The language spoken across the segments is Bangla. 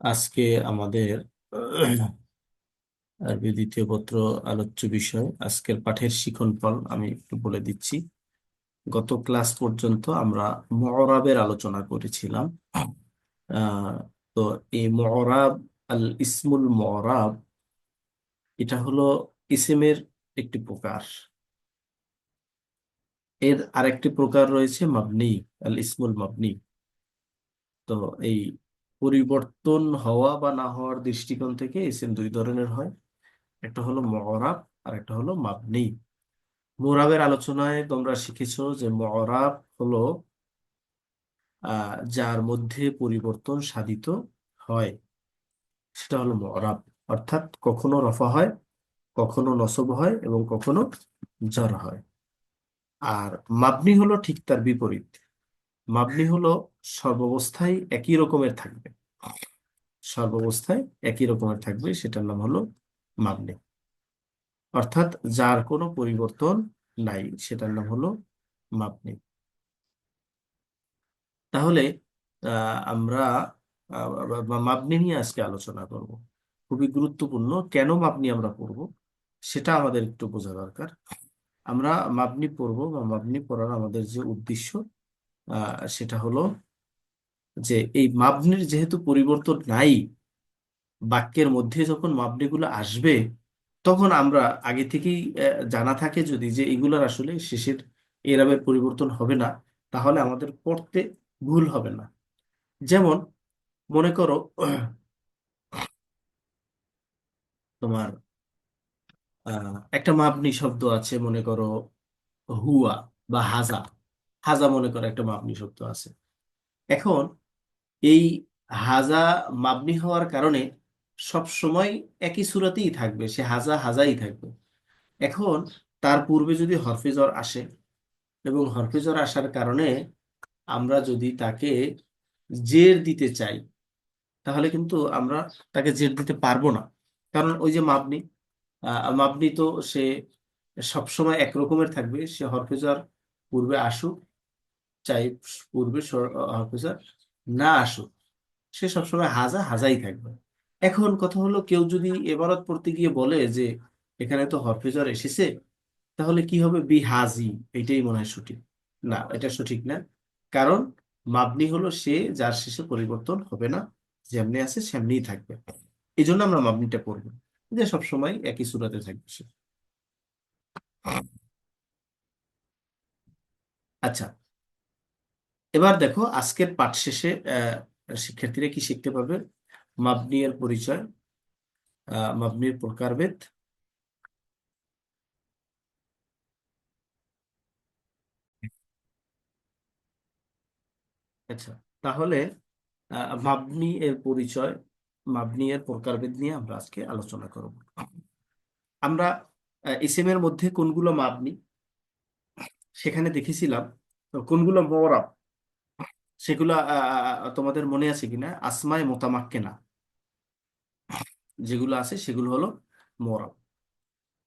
আজকে আমাদের আরবি দ্বিতীয় পত্র আলোচ্য বিষয়, আজকের পাঠের শিক্ষণফল আমি একটু বলে দিচ্ছি। গত ক্লাস পর্যন্ত আমরা মরাবের আলোচনা করেছিলাম। তো এই মরাব আল ইসমুল মরাব এটা হলো ইসিমের একটি প্রকার। এর আরেকটি প্রকার রয়েছে মাবনি, আল ইসমুল মাবনি। তো এই পরিবর্তন হওয়া বা না হওয়ার দৃষ্টিকোণ থেকে ইসিম দুই ধরনের হয়। একটা হলো মরাব আর একটা হলো মাবনি। মোরাবের আলোচনায় তোমরা শিখেছো যে মরাব হলো যার মধ্যে পরিবর্তন সাধিত হয়। সেটা হলো মরাব। অর্থাৎ কখনো রফা হয়, কখনো নসব হয় এবং কখনো জর হয়। আর মাবনি হলো ঠিক তার বিপরীত। মাবনি হলো সর্বাবস্থায় একই রকমের থাকবে। সর্বাবস্থায় একই রকমের থাকবে, সেটার নাম হলো মাবনি। অর্থাৎ যার কোনো পরিবর্তন নাই, সেটার নাম হলো মাবনি। তাহলে আমরা মাবনি নিয়ে আজকে আলোচনা করব। খুবই গুরুত্বপূর্ণ, কেন মাবনি আমরা পড়ব, সেটা আমাদের একটু বোঝা দরকার। আমরা মাবনি পড়ব বা মাবনি পড়ার আমাদের যে উদ্দেশ্য সেটা হলো যে এই মাবনির যেহেতু পরিবর্তন নাই, বাক্যের মধ্যে যখন মাবনিগুলো আসবে, তখন আমরা আগে থেকেই জানা থাকে যদি যে এগুলোর আসলে শেষের এরাবের পরিবর্তন হবে না, তাহলে আমাদের পড়তে ভুল হবে না। যেমন মনে করো, তোমার একটা মাবনি শব্দ আছে, মনে করো, হুয়া বা হাজা। হাজা মনে করে একটা মাপনি শব্দ আছে। এখন এই হাজা মাবনি হওয়ার কারণে সব সময় একই সুরাতেই থাকবে সে হাজা হাজাই থাকবে। এখন তার পূর্বে যদি হরফে জ্বর আসে এবং হরফে জ্বর আসার কারণে আমরা যদি তাকে জের দিতে চাই তাহলে কিন্তু আমরা তাকে জের দিতে পারব না। কারণ ওই যে মাবনি আহ, মাবনি তো সে সবসময় এক রকমের থাকবে সে হরফে জ্বর পূর্বে আসুক চাই পূর্বে জ্বর না আসুক। সে সবসময় হাজা হাজাই থাকবে। এখন কথা হলো, কেউ যদি এবারত পড়তে গিয়ে বলে যে, এখানে তো হরফে জ্বর এসেছে, তাহলে কি হবে বি হাজি? এটাই মনে হয় সঠিক। না, এটা সঠিক না। কারণ মাবনি হলো সে যার শেষে পরিবর্তন হবে না। যেমনি আছে সেমনিই থাকবে। এই জন্য আমরা মাবনিটা পড়ব। যে সবসময় একই সুরাতে থাকবে সে। আচ্ছা এবার দেখো আজকের পাঠ শেষে শিক্ষার্থীরা কি শিখতে পারবে? মাবনি এর পরিচয় মাবনির প্রকারভেদ। আচ্ছা তাহলে মাবনি এর পরিচয় মাবনি এর প্রকারভেদ নিয়ে আমরা আজকে আলোচনা করব। আমরা ইসিমের মধ্যে কোনগুলো মাবনি? সেখানে দেখেছিলাম কোনগুলো মওরাব সেগুলো তোমাদের মনে আছে কিনা? আসমায়ে মোতামাক্কেনা। যেগুলো আছে সেগুলো হলো মওরাব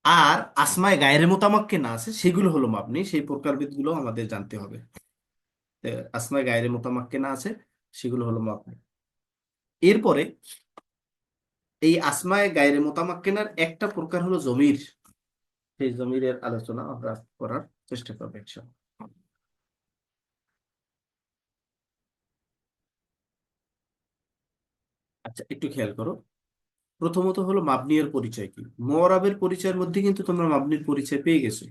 আর আসমায়ে গায়রে মোতামাক্কেনা আছে সেগুলো হলো মাবনি। সেই প্রকারভেদগুলো আমাদের জানতে হবে। আসমায়ে গায়রে মোতামাক্কেনা আছে, সেগুলো হলো মাবনি। এরপরে এই আসমায়ে গায়রে মোতামাক্কেনার একটা প্রকার হলো জমির। সেই জমিরের আলোচনা আমরা করার চেষ্টা করব আচ্ছা একটু খেয়াল করো। প্রথমত হলো মাবনির পরিচয় কি? মোরাবের পরিচয়ের মধ্যে কিন্তু তোমরা মাবনির পরিচয় পেয়ে গেছো।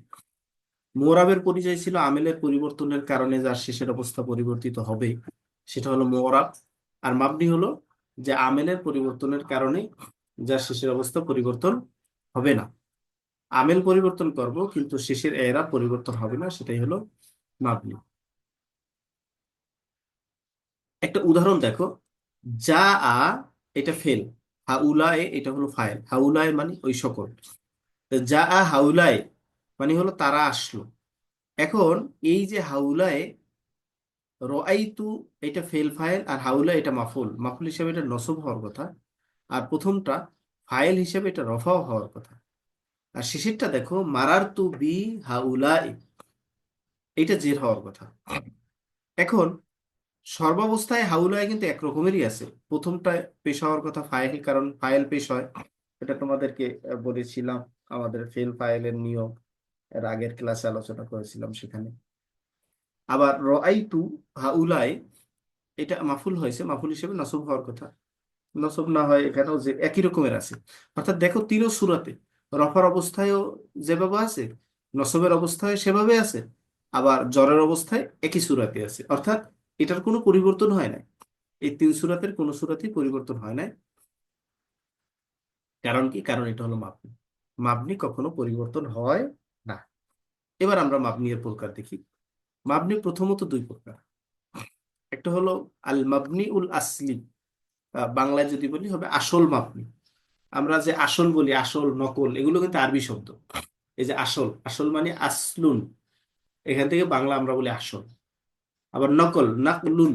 মোরাবের পরিচয় ছিল আমেলের পরিবর্তনের কারণে যার শেষের অবস্থা পরিবর্তিত হবে, সেটা হলো মোরাব। আর মাবনি হলো যে আমেলের পরিবর্তনের কারণে যার শেষের অবস্থা পরিবর্তন হবে না। আমেল পরিবর্তন করব, কিন্তু শেষের এরা পরিবর্তন হবে না, সেটাই হলো মাবনি। একটা উদাহরণ দেখো। যা, আ, এটা ফেল। হাউলায়, এটা হলো ফাইল। হাউলায় মানে ওই সকল। যা, আ, হাউলায় মানে হলো তারা আসলো। এখন এই যে হাউলায়, রআইতু, এটা ফেল ফাইল আর হাউলা এটা মাফুল। মাফুল হিসাবে এটা নসব হওয়ার কথা। আর প্রথমটা ফাইল হিসাবে এটা রফাও হওয়ার কথা। আর শেষেরটা দেখো মারার তু বি হাউলাই এটা জের হওয়ার কথা। এখন সর্বাবস্থায় হাউলায় কিন্তু এক রকমেরই আছে। প্রথমটা পেশ হওয়ার কথা ফাইল, কারণ ফাইল পেশ হয়। এটা তোমাদেরকে বলেছিলাম আমাদের ফেল ফাইলের নিয়ম। এর আগের ক্লাসে আলোচনা করেছিলাম সেখানে। আবার রআইতু হাউলায়, এটা মাফুল হয়েছে। মাফুল হিসেবে নসব হওয়ার কথা। নসব না হয় এখানেও যে একই রকমের আছে। অর্থাৎ দেখো তিনও সুরাতে রফার অবস্থায়ও যেভাবে আছে, নসবের অবস্থায় সেভাবে আছে, আবার জ্বরের অবস্থায় একই সুরাতে আছে। অর্থাৎ এটার কোনো পরিবর্তন হয় নাই। এই তিন সুরাতের কোনো সুরাতেই পরিবর্তন হয় নাই। কারণ কি? কারণ এটা হলো মাপনি মাপনি কখনো পরিবর্তন হয় না। এবার আমরা মাবনি এর প্রকার দেখি। মাপনি প্রথমত দুই প্রকার। একটা হলো আল মাবনি উল আসলি বাংলায় যদি বলি হবে আসল মাবনি। আমরা যে আসল বলি, আসল, নকল, এগুলো কিন্তু আরবি শব্দ। এই যে আসল আসল মানে আসলুন। এখান থেকে বাংলা আমরা বলি আসল। আবার নকল, নাকলুন,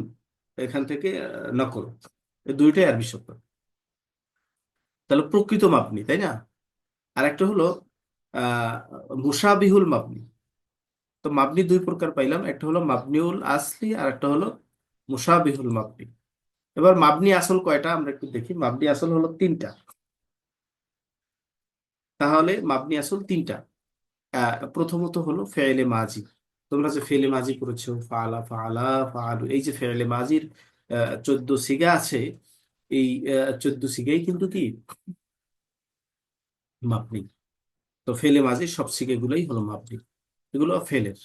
এখান থেকে নকল। এই দুইটাই আরবি শব্দ তাহলে প্রকৃত মাপনি, তাই না? আর একটা হলো, আহ মুসাবিহুল মাপনি। তো মাপনি দুই প্রকার পাইলাম, একটা হলো মাবনিউল আসলি, আর একটা হলো মুসাবিহুল মাপনি। এবার মাপনি আসল কয়টা? আমরা একটু দেখি। মাপনি আসল হলো তিনটা। তাহলে মাপনি আসল তিনটা। প্রথমত হলো ফেয়েলে মাজি। তোমরা যে ফেলে মাজি করেছ, ফালা ফালা ফালু, এই যে ফেয়েলে মাজির চোদ্দ সিগা আছে, এই চোদ্দ সিগাই কিন্তু কি? মাবনি তো ফেলে মাজির সব সিগাগুলোই হলো মাবনি এগুলো ফেলের।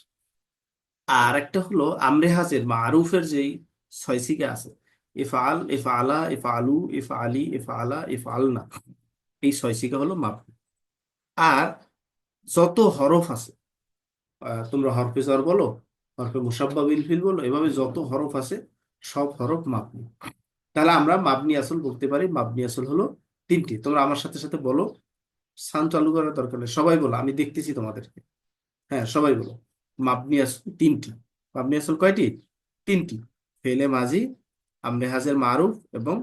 আর একটা হলো আমরেহাজের মারুফের যেই ছয় সিগা আছে ইফআল ইফআলা ইফআলু ইফআলি ইফআলা ইফআলনা এই ছয় সিগা হলো মাবনি আর যত হরফ আছে তোমরা হরফে জর বলো, হরফে মুসাব্বা বিল ফিল বলো, এভাবে যত হরফ আছে সব হরফ মাবনি তাহলে আমরা মাবনি আসল বলতে পারি মাবনি আসল হলো তিনটি। তোমরা আমার সাথে সাথে বলো, সাউন্ড চালু করার দরকার নেই, সবাই বলো, আমি দেখতেছি তোমাদেরকে। হ্যাঁ সবাই বলো মাবনি আসল তিনটি। মাবনি আসল কয়টি? তিনটি। ফেলে মাজি আমরে হাজের মারুফ এবং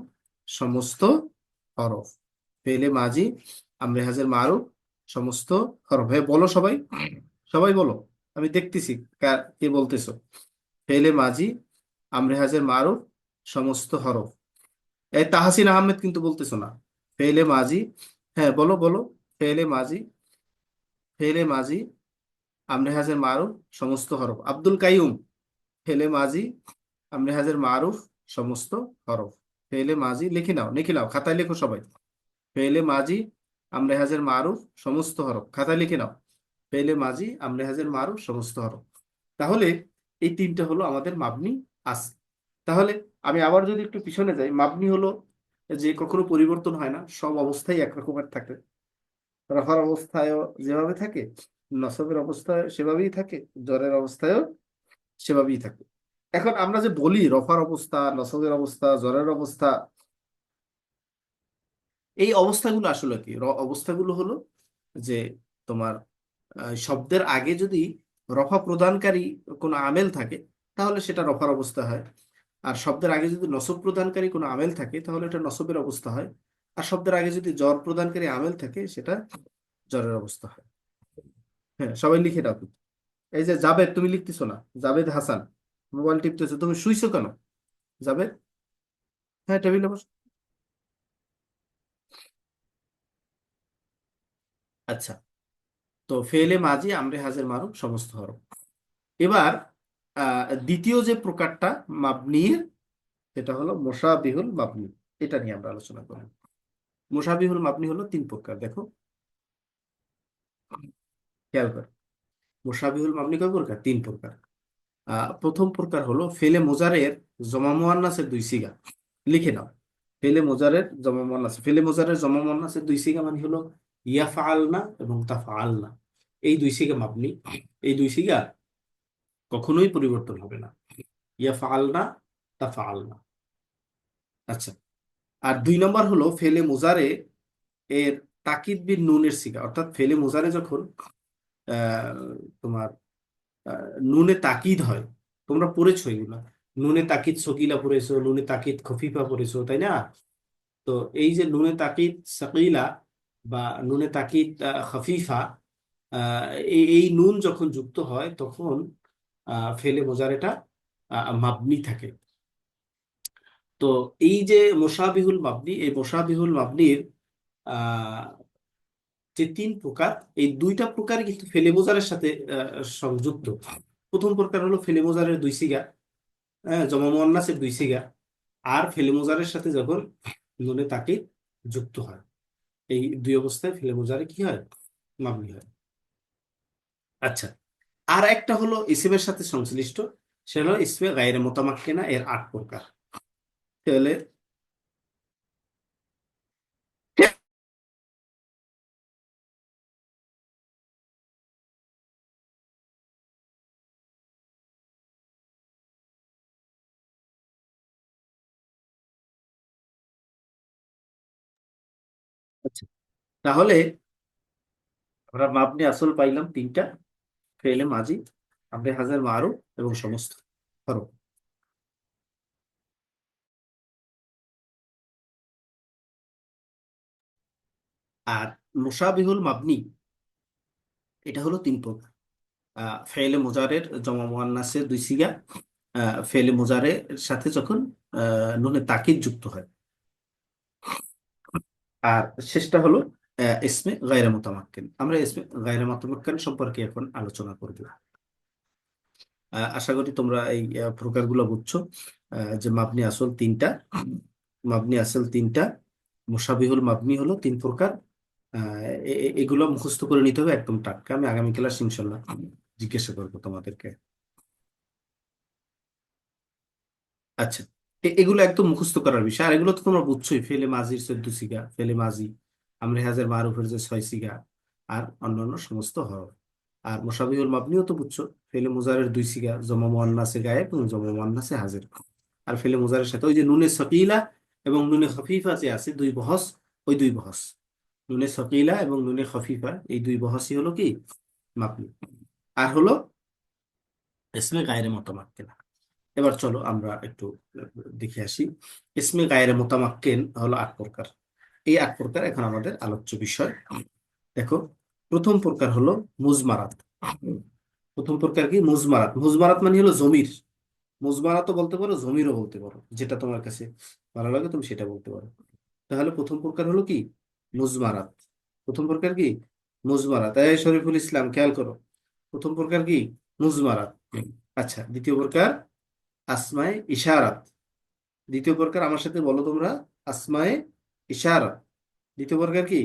সমস্ত হরফ। ফেলে মাজি আমরে হাজের মারুফ, সমস্ত হরফ। হ্যাঁ বলো সবাই। সবাই বলো, আমি দেখতেছি কে বলতেছো। ফেলে মাজি, আমরেহাজের মারুফ, সমস্ত হরফ। এই তাহাসিন আহমেদ কিন্তু বলতেছো না। ফেলে মাজি হ্যাঁ বলো বলো। ফেলে মাজি ফেলে মাজি আমরে হাজের মারুফ, সমস্ত হরফ। আব্দুল কাইয়ুম, ফেলে মাজি আমরে হাজের মারুফ, সমস্ত হরফ। ফেলে মাজি, লিখে নাও লিখে নাও, খাতায় লেখো সবাই। ফেলে মাজি, আমরেহাজের মারুফ, সমস্ত হরফ। খাতায় লিখে নাও। ফেলে মাজি আমরে হাজের মারুফ সমস্ত হরফ তাহলে এই তিনটা হলো আমাদের মাবনি আস তাহলে আমি আবার যদি একটু পিছনে যাই, মাবনি হলো যে কখনো পরিবর্তন হয় না, সব অবস্থায় একরকমের থাকে। রফার অবস্থায়ও যেভাবে থাকে, নসবের অবস্থায় সেভাবেই থাকে, জ্বরের অবস্থায়ও সেভাবেই থাকে। এখন আমরা যে বলি রফার অবস্থা, নসবের অবস্থা, জ্বরের অবস্থা, এই অবস্থাগুলো আসলে কি? অবস্থাগুলো হলো যে তোমার শব্দের আগে যদি রফা প্রদানকারী কোনো আমেল থাকে, তাহলে সেটা রফার অবস্থা হয়। আর শব্দের আগে যদি নসব প্রদানকারী কোনো আমেল থাকে, তাহলে এটা নসবের অবস্থা হয়। আর শব্দের আগে যদি জ্বর প্রদানকারী আমেল থাকে, সেটা জ্বরের অবস্থা হয়। হ্যাঁ সবাই লিখে কিন্তু। এই যে জাবেদ, তুমি লিখতেছো না? জাবেদ হাসান, মোবাইল টিপতেছো। তুমি শুইছো কেন? জাবেদ? হ্যাঁ টেবিলে বসো। আচ্ছা। তো ফেলে মাজি, আমরে হাজের মারুফ সমস্ত হরফ এবার দ্বিতীয় যে প্রকারটা মাবনির সেটা হলো মোশাবিহুল মাবনি। এটা নিয়ে আমরা আলোচনা করব মোশাবিহুল মাবনি হলো তিন প্রকার, দেখো। খেয়াল কর। মোশাবিহুল মাবনি কয় প্রকার? তিন প্রকার। প্রথম প্রকার হলো ফেলে মোজারের জমা মুয়ান্নাসের দুই সিগা। লিখে নাও। ফেলে মোজারের জমা মুয়ান্নাস। ফেলে মোজারের জমা মুয়ান্নাসের দুই সিগা মানে হলো ইয়াফআলনা এবং তাফআলনা। এই দুই সিগা মাবনি এই দুই সিগা কখনোই পরিবর্তন হবে না। ইয়াফআলনা, তাফআলনা। আচ্ছা। আর দুই নম্বর হলো ফেলে মোজারে এর তাকিদ বিন নুনের সিগা অর্থাৎ ফেলে মোজারে যখন তোমার নুনে তাকিদ হয়, তোমরা পড়েছো এগুলা। নুনে তাকিদ সকিলা পড়েছো, নুনে তাকিদ খফিফা পড়েছো, তাই না? তো এই যে নুনে তাকিদ, সাকিলা বা নুনে তাকিদ খফিফা এই নুন যখন যুক্ত হয় তখন ফেলে মোজারেটা আহ, মাবনি থাকে। তো এই যে মোশাবিহুল মাবনি এই মোশাবিহুল মাবনির যে তিন প্রকার এই দুইটা প্রকার কিন্তু ফেলে মোজারের সাথে সংযুক্ত। প্রথম প্রকার হলো ফেলে মোজারের দুই সিগা হ্যাঁ জমা মুয়ান্নাসের দুই সিগা আর ফেলে মোজারের সাথে যখন নুনে তাকে যুক্ত হয়। এই দুই অবস্থায় ফেলে বোঝারে কি হয়? মাবনি হয়। আচ্ছা আর একটা হলো ইসিমের সাথে সংশ্লিষ্ট, সেটা হলো ইসমে গায়রে মোতামাক্কেনা এর আট প্রকার। তাহলে আচ্ছা তাহলে আমরা মাবনি আসল পাইলাম তিনটা, ফেলে মাজি আপনি হাজার মারু এবং সমস্ত হরফ আর মুসাবিহুল মাবনি, এটা হলো তিন প্রকার। ফেলে মোজারের জমা মুয়ান্নাসের দুই সিগা ফেলে মোজারের সাথে যখন নুনে তাকিদ যুক্ত হয়। আর শেষটা হলো ইসমে গায়রে মুতামাক্কিন আমরা ইসমে গায়রে মুতামাক্কিন সম্পর্কে এখন আলোচনা করব। আশা করি তোমরা এই প্রকারগুলো বুঝছ। যে মাবনি আসল তিনটা, মাবনি আসল তিনটা মুসাবিহুল মাবনি হলো তিন প্রকার। এগুলো মুখস্থ করে নিতে হবে একদম টাটকা। আমি আগামী ক্লাস ইনশাল্লাহ জিজ্ঞাসা করব তোমাদেরকে। আচ্ছা এগুলো একদম মুখস্থ করার বিষয়। আর এগুলো তো তোমরা বুঝছোই, ফেলে মাজির চোদ্দ সিগা, ফেলে মাজি আমরে হাজার মারুফের যে ছয় সিগা, আর অন্যান্য সমস্ত হরফ। আর মুসাবিহুল মাবনিও তো বুঝছ, ফেলে মুজারের দুই সিগা, জমা মুয়ান্নাসে গায়েব এবং জমা মুয়ান্নাসে হাজির। আর ফেলে মুজারের সাথে ওই যে নুনে সকিলা এবং নুনে খফিফা যে আছে, দুই বহস, ওই দুই বহস। নুনে সকিলা এবং নুনে খফিফা, এই দুই বহসই হলো কি? মাবনি। আর হলো, ইসমে গায়রে মোতামাক্কেন এবার চলো আমরা একটু দেখে আসি। ইসমে গায়রে মোতামাক্কেন হলো আট প্রকার। এই আট প্রকার এখন আমাদের আলোচ্য বিষয়। দেখো, প্রথম প্রকার হলো মুজমারাত। প্রথম প্রকার কি? মুজমারাত। মুজমারাত মানে হলো জমির। মুজমারাতও বলতে পারো, জমিরও বলতে পারো। যেটা তোমার কাছে ভালো লাগে তুমি সেটা বলতে পারো। তাহলে প্রথম প্রকার হলো কি? মুজমারাত। প্রথম প্রকার কি? মুজমারাত। এই শরীফুল ইসলাম, খেয়াল করো। প্রথম প্রকার কি? মুজমারাত। আচ্ছা দ্বিতীয় প্রকার আসমায়ে ইশারাত। দ্বিতীয় প্রকার আমার সাথে বলো তোমরা, আসমায়ে ইশারাত। দ্বিতীয় প্রকার কি?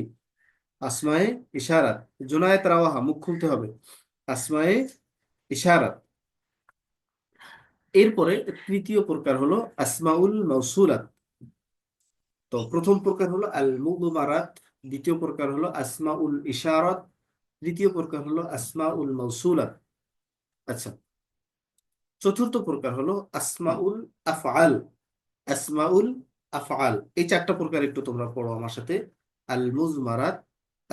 আসমায়ে ইশারাত। জুনায়েত রাওয়াহা, মুখ খুলতে হবে। আসমায়ে ইশারাত। এরপরে তৃতীয় প্রকার হলো আসমাউল মৌসুলাত তো প্রথম প্রকার হলো আল মুদমারাত, দ্বিতীয় প্রকার হলো আসমাউল ইশারাত, তৃতীয় প্রকার হলো আসমাউল মৌসুলাত আচ্ছা চতুর্থ প্রকার হলো আসমাউল আফআল আসমাউল আফআল। এই চারটা প্রকার একটু তোমরা পড়ো আমার সাথে। আল মুজমারাত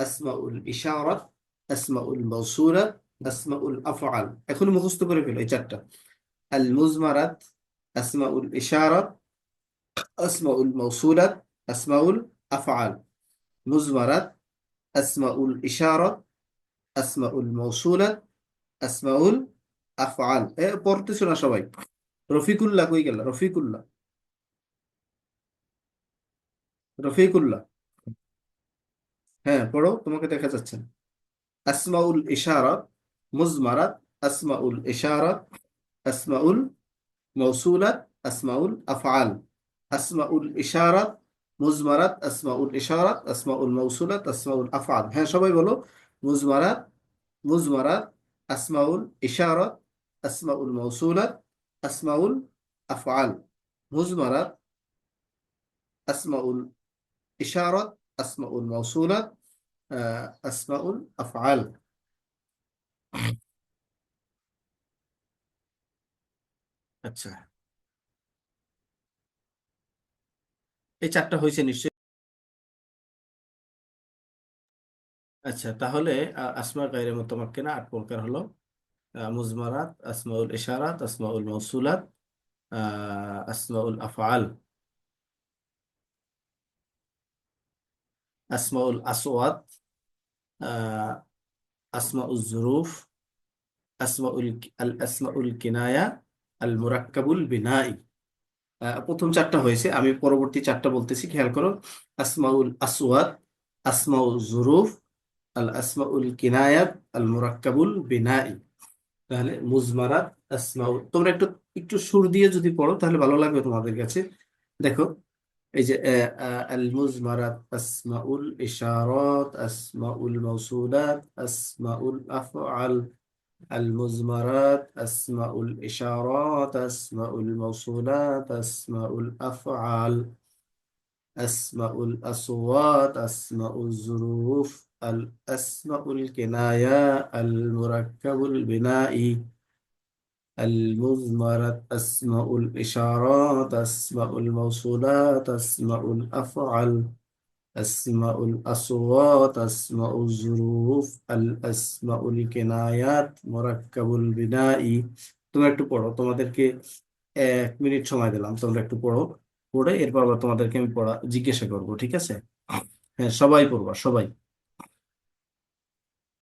আসমাউল ইশারাত, আসমাউল মৌসুলাত আসমাউল আফআল। এখন মুখস্থ করে ফেলো এই চারটা। আল মুজমারাত আসমাউল ইশারাত, আসমাউল মৌসুলাত আসমাউল আফআল। মুজমারাত, আসমাউল ইশারাত, আসমাউল মৌসুলাত আসমাউল আফআল। এ, পড়তেছো না সবাই? রফিকুল্লাহ কই গেল? রফিকুল্লাহ। রফিকুল্লাহ। হ্যাঁ পড়ো, তোমাকে দেখা যাচ্ছে। আসমাউল ইশারাত মুজমারাত, আসমাউল ইশারাত, আসমাউল মৌসুলাত আসমাউল আফআল। আসমাউল ইশারাত মুজমারাত, আসমাউল ইশারাত, আসমাউল মৌসুলাত আসমাউল আফআল। হ্যাঁ সবাই বলো। মুজমারাত মুজমারাত, আসমাউল ইশারাত আসমাউল মৌসুলাত আসমাউল আফআল মুজমারাত আসমাউল ইশারাত আসমাউল মৌসুলাত আসমাউল আফআল আচ্ছা। এই চারটা হয়েছে নিশ্চয়ই? আচ্ছা তাহলে আসমা গায়রে মুতামাক্কিনা আট প্রকার হলো। মুজমারাত আসমাউল ইশারাত আসমাউল মৌসুলাত আসমাউল আফআল আসমাউল আসওয়াত আসমাউল জুরুফ আসমাউল আল আসমাউল কিনায়া আল মুরাক্কাবুল বিনাই প্রথম চারটা হয়েছে। আমি পরবর্তী চারটা বলতেছি, খেয়াল করো। আসমাউল আসওয়াদ আসমাউল জুরুফ আল আসমাউল কিনায়াত আল মুরাক্কাবুল বিনাই তাহলে মুজমারাত আসমাউ, তোমরা একটু একটু সুর দিয়ে যদি পড়ো, তাহলে ভালো লাগবে তোমাদের কাছে। দেখো, এই যে আল মুজমারাত আসমাউল ইশারাত, আসমাউল মাউসুলাত, আসমাউল আফআল আল মুজমারাত আসমাউল ইশারাত, আসমাউল মাউসুলাত, আসমাউল আফআল, আসমাউল আসওয়াত, আসমাউল জুরুফ। الأسماء الكناية المركب البنائي المزمرات أسماء الإشارات أسماء الموصولات أسماء الأفعال أسماء الأصوات أسماء الظروف الأسماء الكنايات مركب البناء তোমরা একটু পড়ো তোমাদেরকে এক মিনিট সময় দিলাম তোমরা একটু পড়ো পড়ে এরপর আবার তোমাদেরকে আমি পড়া জিজ্ঞাসা করবো ঠিক আছে হ্যাঁ সবাই পড়বা সবাই